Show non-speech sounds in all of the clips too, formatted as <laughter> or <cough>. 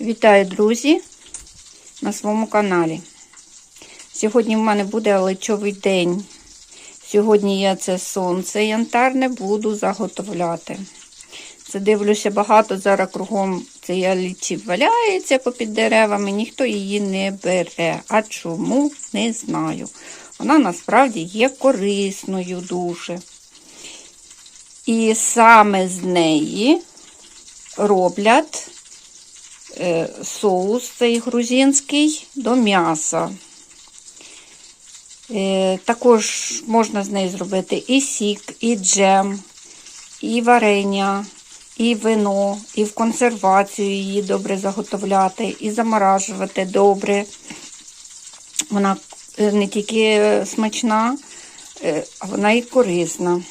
Вітаю, друзі, на своєму каналі. Сьогодні в мене буде личовий день. Сьогодні я це сонце янтарне буду заготовляти. Це дивлюся багато зараз кругом цей лічів валяється попід деревами, ніхто її не бере. А чому? Не знаю. Вона насправді є корисною дуже. І саме з неї роблять соус цей грузинський до м'яса. Е, Також можна з неї зробити і сік, і джем, і варення, і вино, і в консервацію її добре заготовляти, і заморажувати добре. Вона е, не тільки смачна, е, а вона і корисна.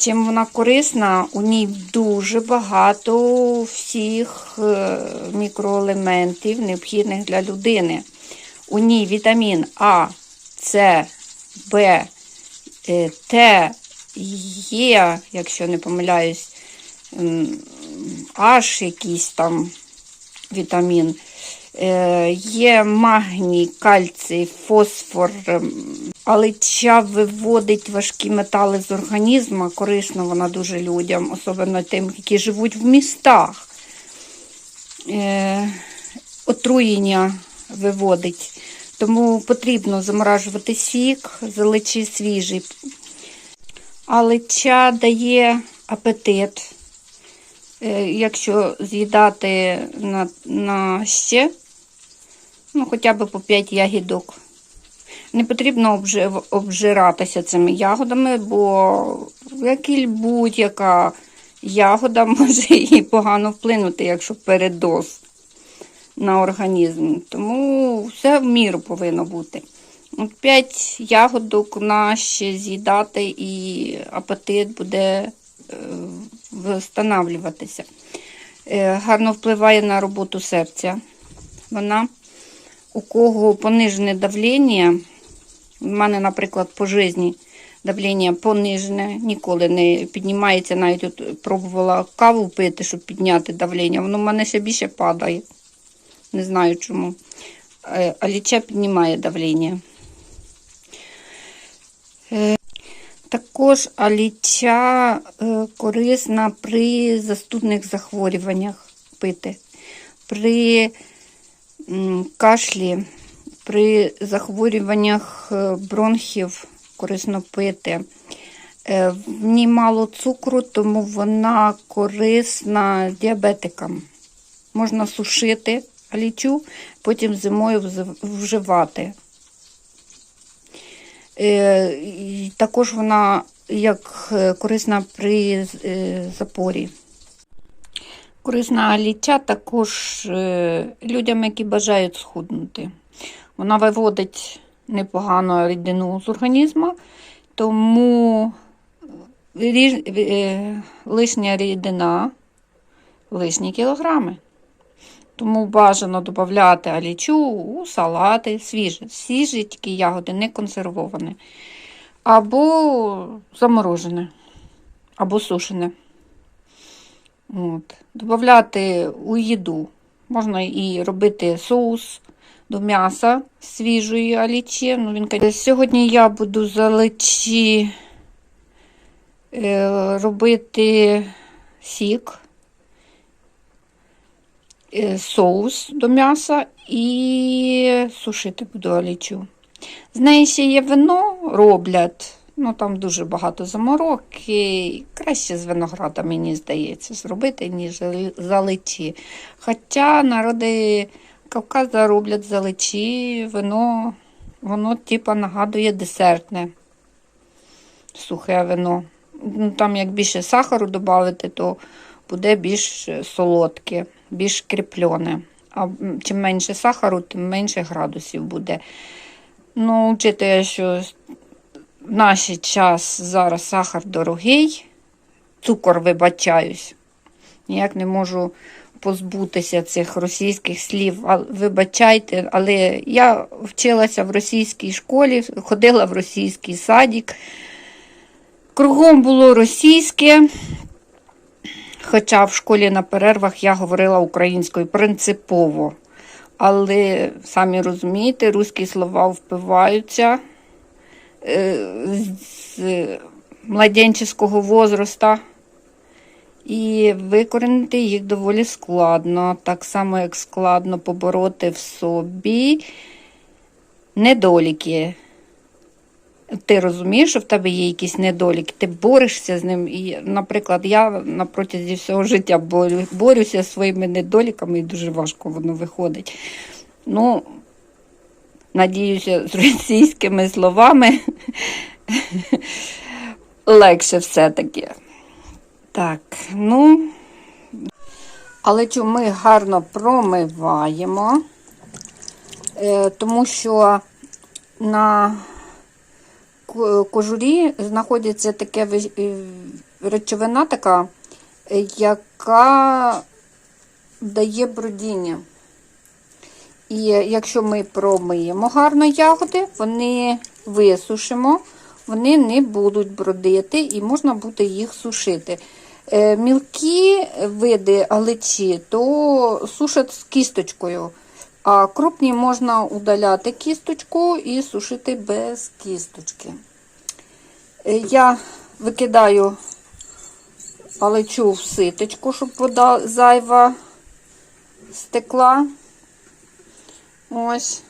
Чим вона корисна, у ній дуже багато всіх е, мікроелементів, необхідних для людини. У ній вітамін А, С, Б, е, Т, Є, якщо не помиляюсь, H якийсь там вітамін. Е, Є магній, кальцій, фосфор, ем, алича виводить важкі метали з організму. Корисна вона дуже людям, особливо тим, які живуть в містах. Е, Отруєння виводить. Тому потрібно заморажувати сік, заличі свіжий. Алича дає апетит. Е, Якщо з'їдати на, на ще, ну, хоча б по 5 ягідок. Не потрібно обжиратися цими ягодами, бо як будь-яка ягода <laughs> може і погано вплинути, якщо передоз на організм. Тому все в міру повинно бути. От 5 ягодок на ще з'їдати і апетит буде е, встановлюватися. Е, Гарно впливає на роботу серця. Вона, у кого понижене давлення, у мене, наприклад, по житті давлення понижене, ніколи не піднімається. Навіть от пробувала каву пити, щоб підняти давлення. Воно в мене ще більше падає. Не знаю чому. Е, А ліча піднімає давлення. Е, Також аліча е, корисна при застудних захворюваннях пити, при кашлі, при захворюваннях е, бронхів корисно пити. Е, В ній мало цукру, тому вона корисна діабетикам. Можна сушити алічу, потім зимою вживати. Е, Також вона як корисна при запорі. Корисна аліча також людям, які бажають схуднути. Вона виводить непогано рідину з організму, тому ріж- е, лишня рідина, лишні кілограми. Тому бажано додати алічу у салати свіжі. Свіжі тільки ягоди, не консервовані. Або заморожене, або сушене. От. Додати у їду. Можна і робити соус до м'яса свіжої алічі. Ну, він, Сьогодні я буду з аличі е, робити сік е, соус до м'яса і сушити буду алічу. З неї ще є вино роблять. Ну там дуже багато заморок. І краще з винограда, мені здається, зробити, ніж з аличі. Хоча народи Кавказа роблять з вино, воно типа нагадує десертне сухе вино. Ну, Там як більше сахару додати, то буде більш солодке, більш кріплене. А чим менше сахару, тим менше градусів буде. Ну, вчитує, що в наш час зараз сахар дорогий, цукор вибачаюсь. Ніяк не можу позбутися цих російських слів. Вибачайте, але я вчилася в російській школі, ходила в російський садик. Кругом було російське. Хоча в школі на перервах я говорила українською принципово. Але самі розумієте, русські слова впиваються е, з младенческого возраста. І викорінити їх доволі складно, так само, як складно побороти в собі недоліки. Ти розумієш, що в тебе є якісь недоліки, ти борешся з ним. І, наприклад, я на протязі всього життя борю, борюся зі своїми недоліками, і дуже важко воно виходить. Ну, надіюся, з російськими словами <laughs> легше все-таки. Так, ну, але ми гарно промиваємо, е, тому що на кожурі знаходиться таке ви- е, речовина така, яка дає бродіння. І якщо ми промиємо гарно ягоди, вони висушимо, вони не будуть бродити і можна буде їх сушити. Е, Мілкі види аличі, то сушать з кісточкою, а крупні можна удаляти кісточку і сушити без кісточки. Е, Я викидаю алечу в ситочку, щоб вода зайва стекла. Ось.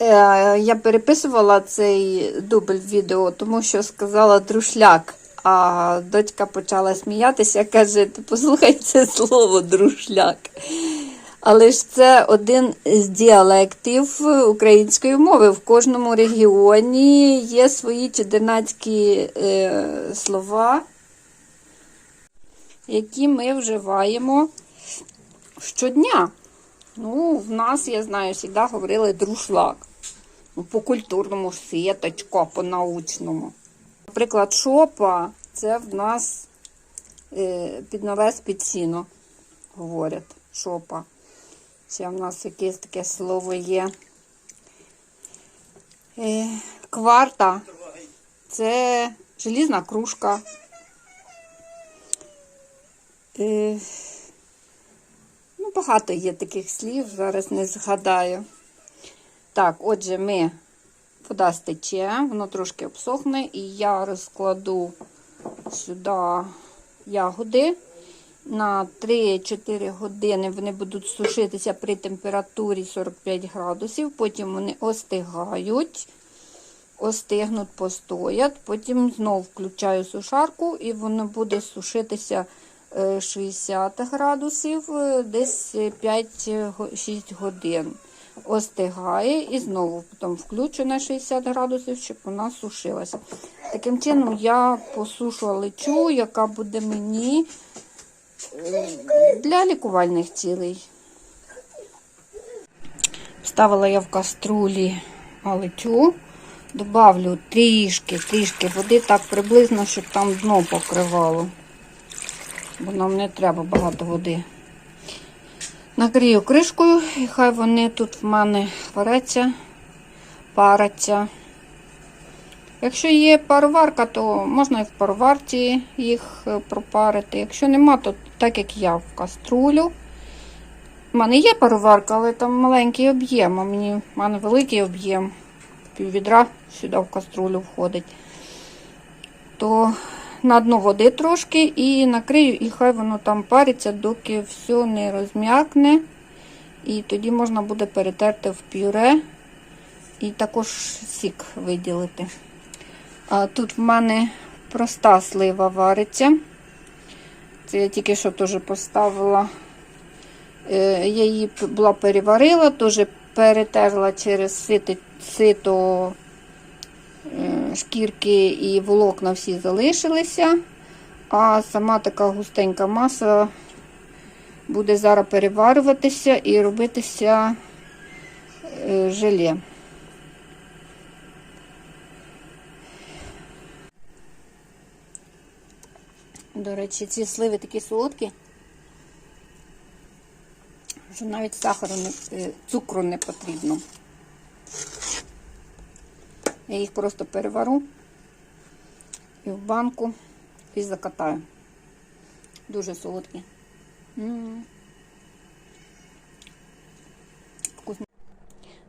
Е, Я переписувала цей дубль відео, тому що сказала друшляк. А дочка почала сміятися, каже: ти послухай це слово друшляк. Але ж це один з діалектів української мови. В кожному регіоні є свої чудернацькі е, слова, які ми вживаємо щодня. Ну, в нас, я знаю, завжди говорили друшлак. Ну, по культурному сіточко, по научному. Наприклад, шопа це в нас е, під навес під сіно, говорять. Шопа. Ще в нас якесь таке слово є. Е, кварта це желізна кружка. Е, Ну, багато є таких слів, зараз не згадаю. Так, отже, ми вода стече, воно трошки обсохне, і я розкладу сюди ягоди. На 3-4 години вони будуть сушитися при температурі 45 градусів, потім вони остигають, остигнуть, постоять, потім знову включаю сушарку і воно буде сушитися е, 60 градусів, е, десь 5-6 годин. Остигає і знову потім включу на 60 градусів, щоб вона сушилася. Таким чином я посушу лечу, яка буде мені е, для лікувальних цілей. Вставила я в каструлі алечу, добавлю трішки, трішки води, так приблизно, щоб там дно покривало. Бо нам не треба багато води. Накрию кришкою, і хай вони тут в мене варяться, параться. Якщо є пароварка, то можна і в пароварці їх е, пропарити. Якщо нема, то так як я в каструлю. У мене є пароварка, але там маленький об'єм, а мені в мене великий об'єм. Піввідра сюди в каструлю входить. То на дно води трошки і накрию, і хай воно там париться, доки все не розм'якне. І тоді можна буде перетерти в пюре і також сік виділити. А тут в мене проста слива вариться. Це я тільки що теж поставила. Е, Я її була переварила, теж перетерла через сито, сито е, шкірки і волокна всі залишилися. А сама така густенька маса буде зараз переварюватися і робитися е, желе. До речі, ці сливи такі солодкі, що навіть сахару е, цукру не потрібно. Я їх просто перевару і в банку і закатаю. Дуже солодкі.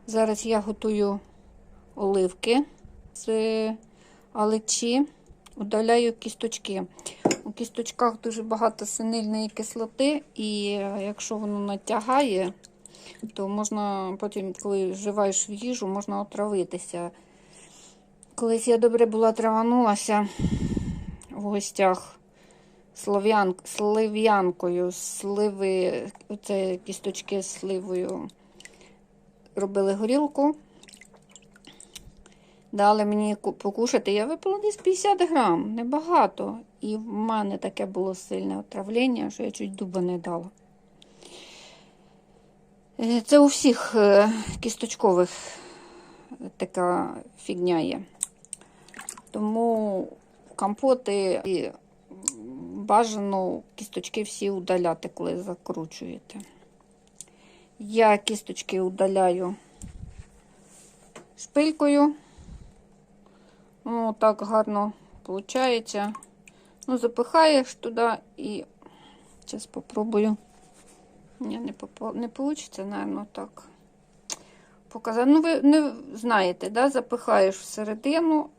Зараз я готую оливки з алечі, удаляю кісточки. У кісточках дуже багато синильної кислоти, і е, якщо воно натягає, то можна потім, коли вживаєш в їжу, можна отравитися. Колись я добре була траванулася в гостях слов'ян, слив'янкою, сливи, оце кісточки з сливою. Робили горілку. Дали мені покушати. Я випила десь 50 грам, небагато. І в мене таке було сильне отравлення, що я чуть дуба не дала. Е, Це у всіх е, кісточкових така фігня є. Тому компоти і бажано кісточки всі удаляти, коли закручуєте. Я кісточки удаляю шпилькою. Ну, так гарно виходить. Ну, запихаєш туди і зараз спробую. Ні, не, попа... не вийде, напевно, так. Показати. Ну, ви не знаєте, да? запихаєш всередину,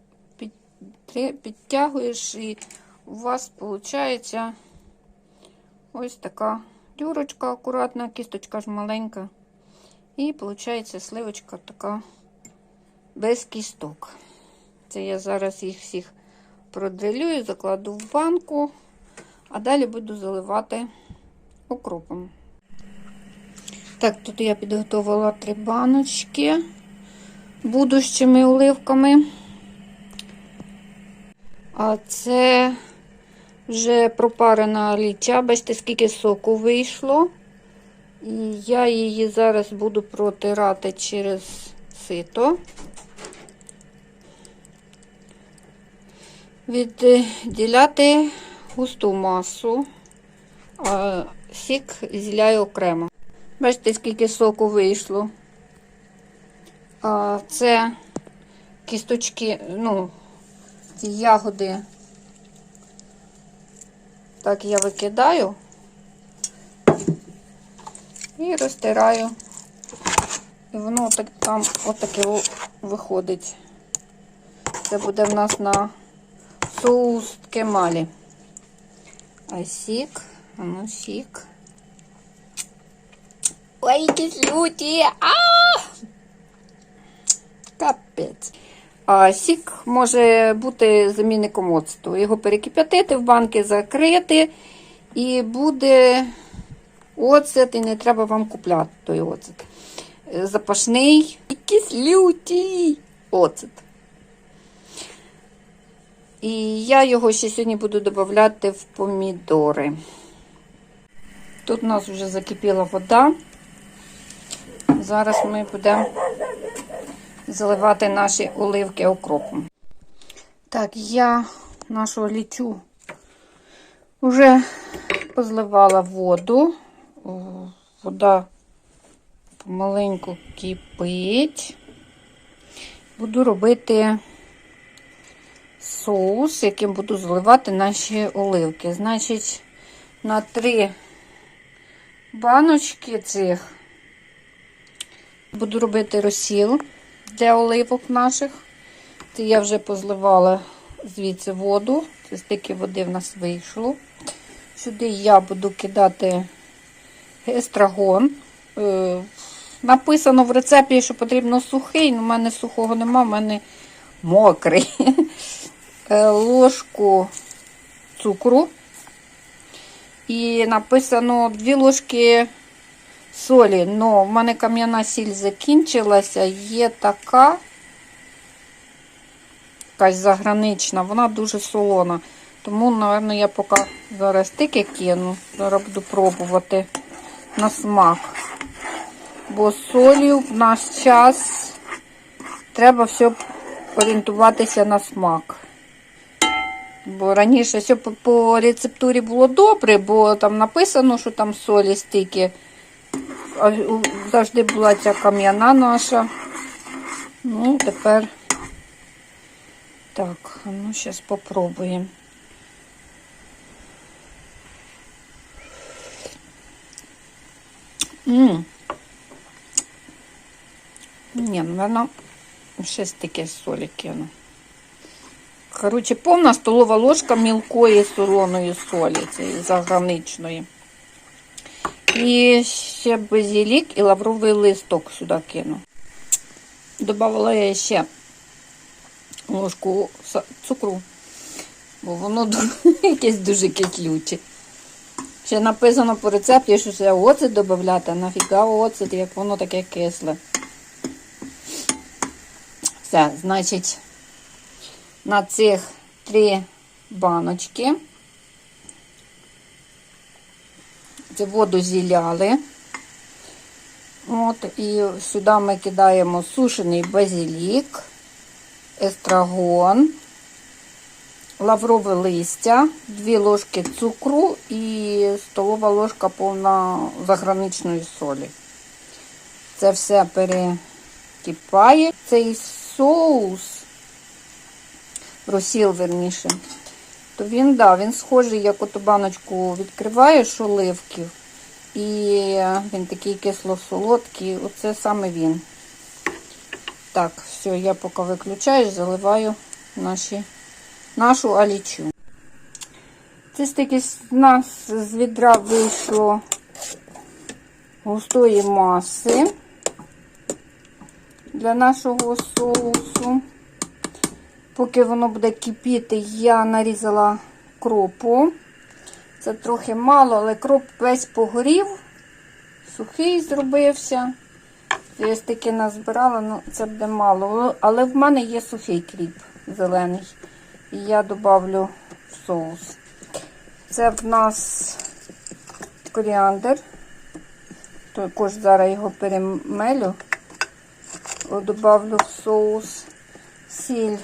підтягуєш, і у вас виходить ось така дюрочка акуратна, кісточка ж маленька. І виходить сливочка така без кісток. Це я зараз їх всіх продрилюю, закладу в банку, а далі буду заливати окропом. Так, тут я підготувала три баночки будущими оливками. А це вже пропарена ліча. Бачите, скільки соку вийшло. І я її зараз буду протирати через сито. Відділяти густу масу, а сік зіляю окремо. Бачите, скільки соку вийшло. А це кісточки, ну, ці ягоди. Так я викидаю і розтираю. І воно так там отаке виходить. Це буде в нас на соус кемалі. А сік, а ну сік. Ой, якісь люті! А! Капець. А сік може бути замінником оцту. Його перекип'ятити, в банки закрити, і буде оцет, і не треба вам купляти той оцет. Запашний, якийсь лютий оцет. І я його ще сьогодні буду додавати в помідори. Тут у нас вже закипіла вода. Зараз ми будемо заливати наші оливки окропом. Так, я нашу лічу вже позливала воду. Вода помаленьку кипить. Буду робити соус, яким буду заливати наші оливки. Значить, на три баночки цих буду робити розсіл для оливок наших. Це я вже позливала звідси воду. Це стільки води в нас вийшло. Сюди я буду кидати естрагон. Е, Написано в рецепті, що потрібно сухий, в мене сухого нема, в мене мокрий. <laughs> Е, Ложку цукру. І написано 2 ложки солі. Но в мене кам'яна сіль закінчилася. Є така, якась загранична, вона дуже солона. Тому, напевно, я поки зараз тільки кину. Зараз буду пробувати на смак. Бо солі в наш час треба все орієнтуватися на смак. Бо раніше все по, по рецептурі було добре, бо там написано, що там солі стільки завжди була ця кам'яна наша. Ну, тепер так, ну зараз попробуємо. М Ні, ну вона щось таке соліки. Коротше, повна столова ложка мілкої солоної солі, цієї заграничної. І ще базилік і лавровий листок сюди кину. Добавила я ще ложку цукру, бо воно <laughs> якесь дуже кислюче. Ще написано по рецепті, що ще оцет додати, нафіга оцет, як воно таке кисле. Все, значить, на цих три баночки. Це воду зіляли. От, і сюди ми кидаємо сушений базилік, естрагон, лаврове листя, 2 ложки цукру і столова ложка повна заграничної солі. Це все перекипає. Цей соус, розсіл верніше, то він, да, він схожий, як оту баночку відкриваєш оливків. І він такий кисло-солодкий. Оце саме він. Так, все, я поки виключаю, заливаю наші, нашу алічу. Це стільки з нас з відра вийшло густої маси для нашого соусу. Поки воно буде кипіти, я нарізала кропу. Це трохи мало, але кроп весь погорів, сухий зробився. Я таки назбирала, ну це буде мало. Але в мене є сухий кріп зелений. І я додавлю в соус. Це в нас коріандр. Також зараз його перемелю. Добавлю в соус сіль.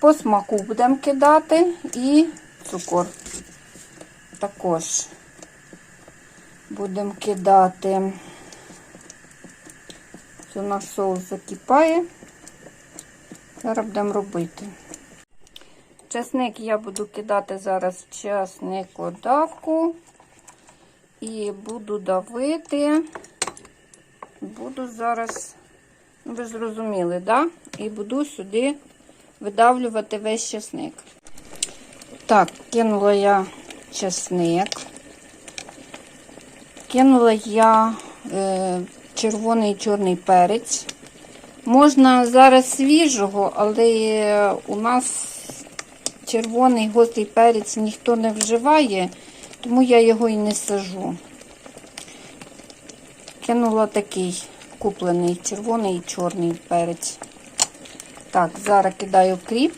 По смаку будемо кидати і цукор. Також будемо кидати. Це у нас соус закипає. Зараз будемо робити. Часник я буду кидати зараз в часникодавку і буду давити. Буду зараз, ви зрозуміли, да? І буду сюди видавлювати весь часник. Так, кинула я часник. Кинула я е, червоний чорний перець. Можна зараз свіжого, але у нас червоний гострий перець ніхто не вживає, тому я його і не сажу. Кинула такий куплений червоний і чорний перець. Так, зараз кидаю кріп.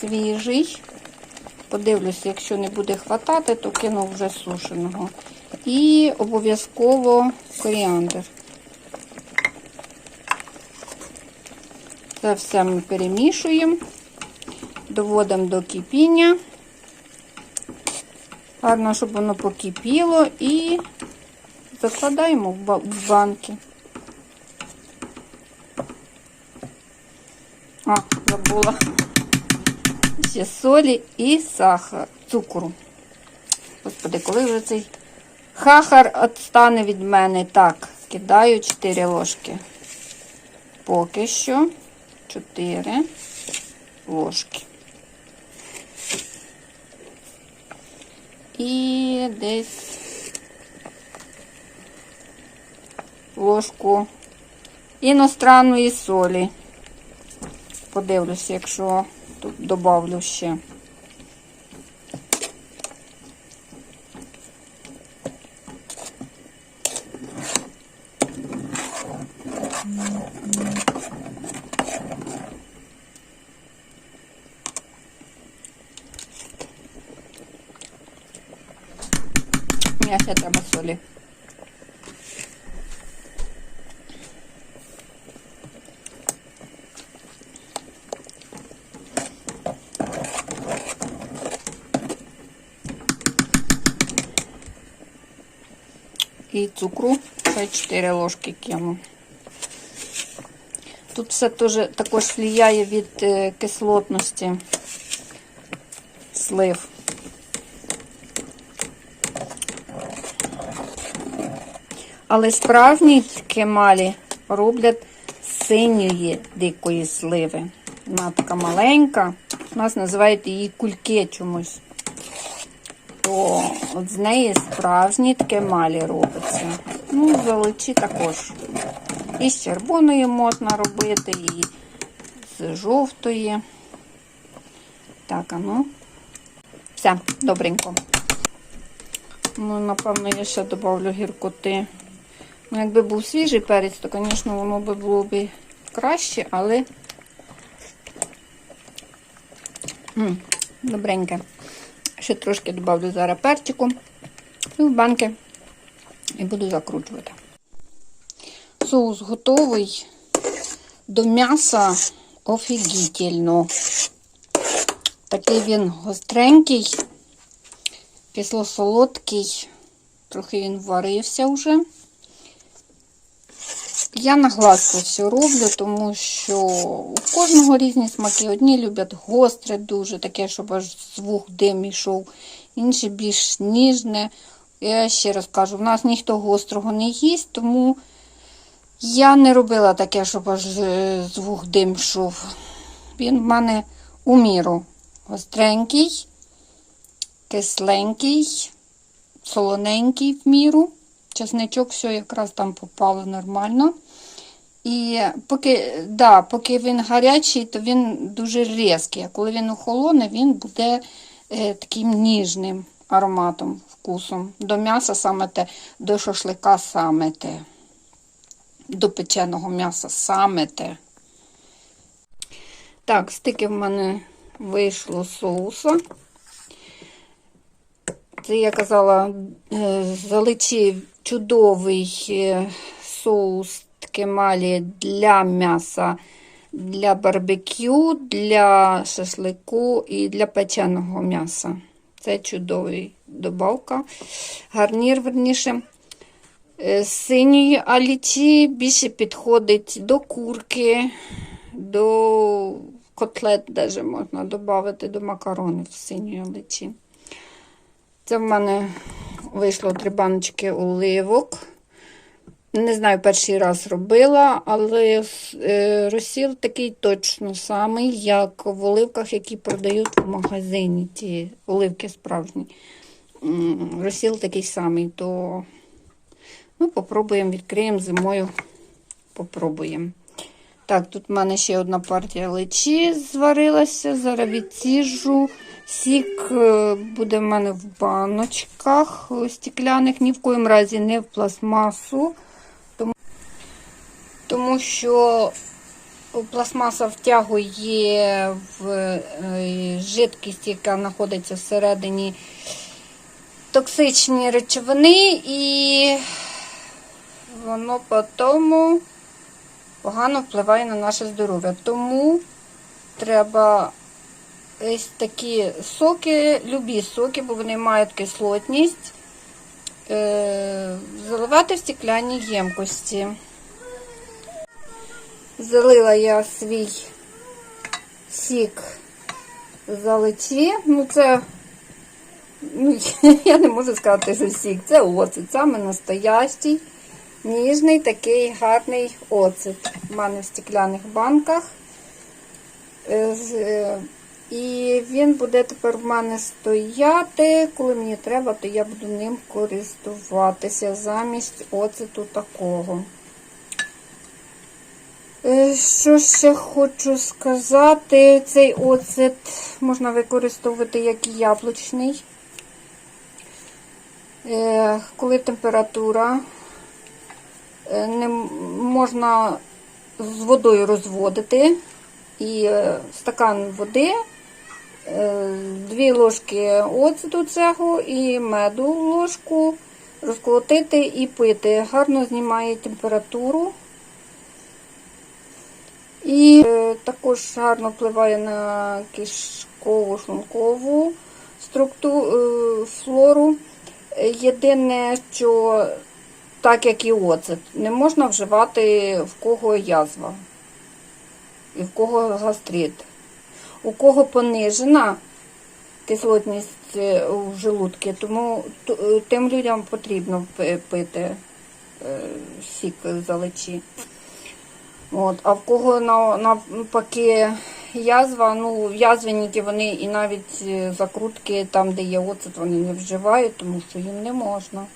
Свіжий. Подивлюся, якщо не буде хватати, то кину вже сушеного. І обов'язково коріандр. Це все ми перемішуємо, доводимо до кипіння. Гарно, щоб воно покипіло і закладаємо в в банки. А, забула. Ще солі і сахар, цукру. Господи, коли вже цей хахар відстане від мене? Так, кидаю 4 ложки. Поки що 4 ложки. І десь ложку іностранної солі. Подивлюся, якщо тут добавлю ще. Мені ще треба солі. І цукру ще 4 ложки кину. Тут все теж також впливає від е, кислотності слив. Але справжні кемалі роблять синьої дикої сливи. Вона така маленька. У нас називають її кульки чомусь. То от з неї справжні ткемалі робиться. Ну, золочі також. І з червоної можна робити, і з жовтої. Так, а ну. Все, добренько. Ну, напевно, я ще додавлю гіркоти. Ну, якби був свіжий перець, то, звісно, воно би було б краще, але М, добреньке. Ще трошки додавлю зараз перчику і в банки і буду закручувати. Соус готовий. До м'яса офігітельно. Такий він гостренький, кисло-солодкий, трохи він варився вже. Я на глаз це все роблю, тому що у кожного різні смаки. Одні люблять гостре дуже, таке, щоб аж звук дим ішов, інші більш ніжне. Я ще раз кажу, в нас ніхто гострого не їсть, тому я не робила таке, щоб аж е, звук дим йшов. Він в мене у міру гостренький, кисленький, солоненький в міру. Чесничок все якраз там попало нормально. І поки, да, поки він гарячий, то він дуже різкий. А коли він охолоне, він буде е, таким ніжним ароматом, вкусом. До м'яса саме те, до шашлика саме те, до печеного м'яса саме те. Так, стільки в мене вийшло соуса. Це я казала, е, заличив чудовий е, соус ткемалі для м'яса, для барбекю, для шашлику і для печеного м'яса. Це чудовий добавка. Гарнір, верніше. Е, З синьої алічі більше підходить до курки, до котлет, даже можна додати до макаронів з синьої алічі. Це в мене вийшло три баночки оливок. Не знаю, перший раз робила, але е, розсіл такий точно самий, як в оливках, які продають в магазині. Ті оливки справжні. Розсіл такий самий, то ну, попробуємо, відкриємо зимою. Попробуємо. Так, тут в мене ще одна партія личі зварилася. Зараз відсіжу. Сік е, буде в мене в баночках е, стекляних, ні в коїм разі не в пластмасу. Тому, що пластмаса втягує в е, жидкість, яка знаходиться всередині токсичні речовини, і воно потім погано впливає на наше здоров'я. Тому треба ось такі соки, любі соки, бо вони мають кислотність, е, заливати в стекляні ємкості. Залила я свій сік заличі. Ну, це, ну, <laughs> я не можу сказати, що сік, це оцет, саме настоящий, ніжний, такий гарний оцет. У мене в стекляних банках. Е, е, І він буде тепер в мене стояти. Коли мені треба, то я буду ним користуватися замість оцету такого. Е, Що ще хочу сказати, цей оцет можна використовувати як яблучний. Е, Коли температура, е, не можна з водою розводити і стакан води, дві ложки оцету цього і меду ложку розколотити і пити. Гарно знімає температуру. І е, також гарно впливає на кишкову шлункову структуру е, флору. Єдине, що так як і оцет, не можна вживати в кого язва і в кого гастрит. У кого понижена кислотність е, у желудки, тому тим людям потрібно пити сік залечі. От, а в кого навпаки язва, ну, язвенники вони і навіть е, закрутки там, де є оцет, вони не вживають, тому що їм не можна.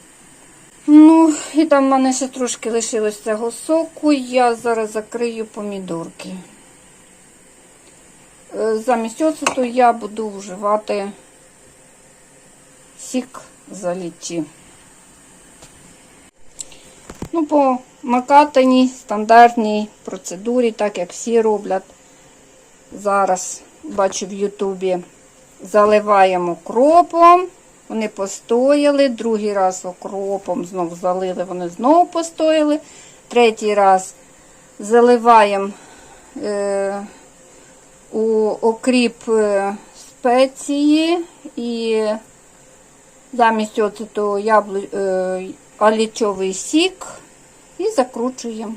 Ну, і там в мене ще трошки лишилось цього соку. Я зараз закрию помідорки. Е, Замість оцету я буду вживати сік залічі. Ну, по макатаній стандартній процедурі, так як всі роблять. Зараз бачу в Ютубі. Заливаємо кропом. Вони постояли. Другий раз окропом знов залили, вони знову постояли. Третій раз заливаємо е, у окріп е, спеції і замість оцету яблу, е, алічовий сік і закручуємо.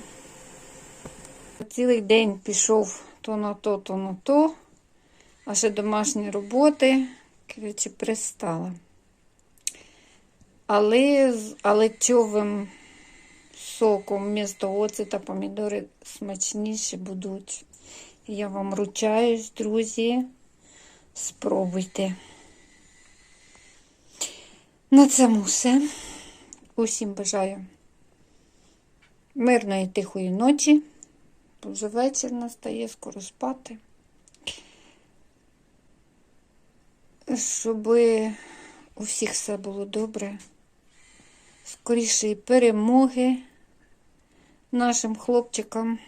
Цілий день пішов то на то, то на то, а ще домашні роботи, коротше, пристала. Але з алечовим соком вмісто оцета помідори смачніші будуть. Я вам ручаюсь, друзі. Спробуйте. На цьому все. Усім бажаю мирної тихої ночі. Бо Вже вечір настає, скоро спати. Щоб у всіх все було добре. Скорішої перемоги нашим хлопчикам.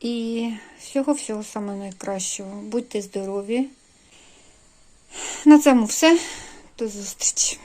І всього-всього саме найкращого. Будьте здорові. На цьому все. До зустрічі.